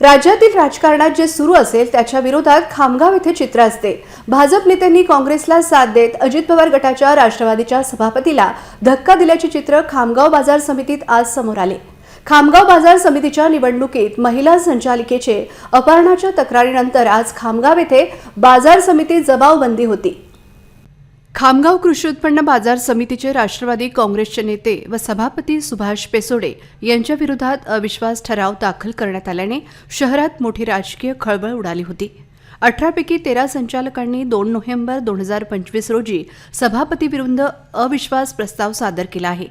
राज्यातील राजकारणात जे सुरू असेल त्याच्या विरोधात खामगाव येथे चित्र असते. भाजप नेत्यांनी काँग्रेसला साथ देत अजित पवार गटाच्या राष्ट्रवादीच्या सभापतीला धक्का दिल्याचे चित्र खामगाव बाजार समितीत आज समोर आले. खामगाव बाजार समितीच्या निवडणुकीत महिला संचालिकेचे अपहरणाच्या तक्रारीनंतर आज खामगाव येथे बाजार समितीत जबावबंदी होती. खामगाव कृषी उत्पन्न बाजार समितीचे राष्ट्रवादी काँग्रेसचे नेते व सभापती सुभाष पेसोडे यांच्या विरोधात अविश्वास ठराव दाखल करण्यात आल्याने शहरात मोठी राजकीय खळबळ उडाली होती. अठरापैकी तेरा संचालकांनी दोन नोव्हेंबर दोन हजार पंचवीस रोजी सभापतीविरुद्ध अविश्वास प्रस्ताव सादर केला आहे.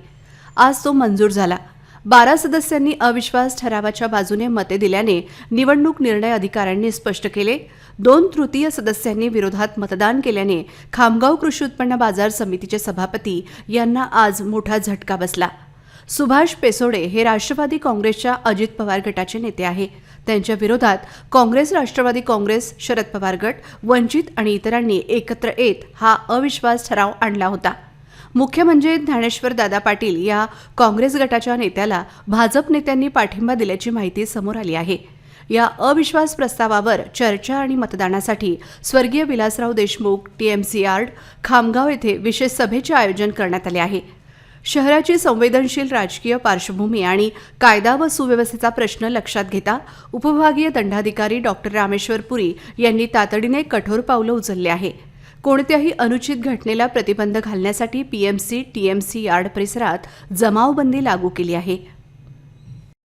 आज तो मंजूर झाला. बारा सदस्यांनी अविश्वास ठरावाच्या बाजूने मते दिल्याने निवडणूक निर्णय अधिकाऱ्यांनी स्पष्ट केले. दोन तृतीय सदस्यांनी विरोधात मतदान केल्याने खामगाव कृषी उत्पन्न बाजार समितीचे सभापती यांना आज मोठा झटका बसला. सुभाष पेसोडे हे राष्ट्रवादी काँग्रेसच्या अजित पवार गटाचे नेते आहे. त्यांच्या विरोधात काँग्रेस राष्ट्रवादी काँग्रेस शरद पवार गट वंचित आणि इतरांनी एकत्र येत हा अविश्वास ठराव आणला होता. मुख्य म्हणजे ज्ञानेश्वर दादा पाटील या काँग्रेस गटाच्या नेत्याला भाजप नेत्यांनी पाठिंबा दिल्याची माहिती समोर आली आहे. या अविश्वास प्रस्तावावर चर्चा आणि मतदानासाठी स्वर्गीय विलासराव देशमुख टीएमसी यार्ड खामगाव येथे विशेष सभेचे आयोजन करण्यात आले आहे. शहराची संवेदनशील राजकीय पार्श्वभूमी आणि कायदा व सुव्यवस्थेचा प्रश्न लक्षात घेता उपविभागीय दंडाधिकारी डॉक्टर रामेश्वर पुरी यांनी तातडीने कठोर पावलं उचलले आहे. कोणत्याही अनुचित घटनेला प्रतिबंध घालण्यासाठी पीएमसी टीएमसी यार्ड परिसरात जमावबंदी लागू केली आहे.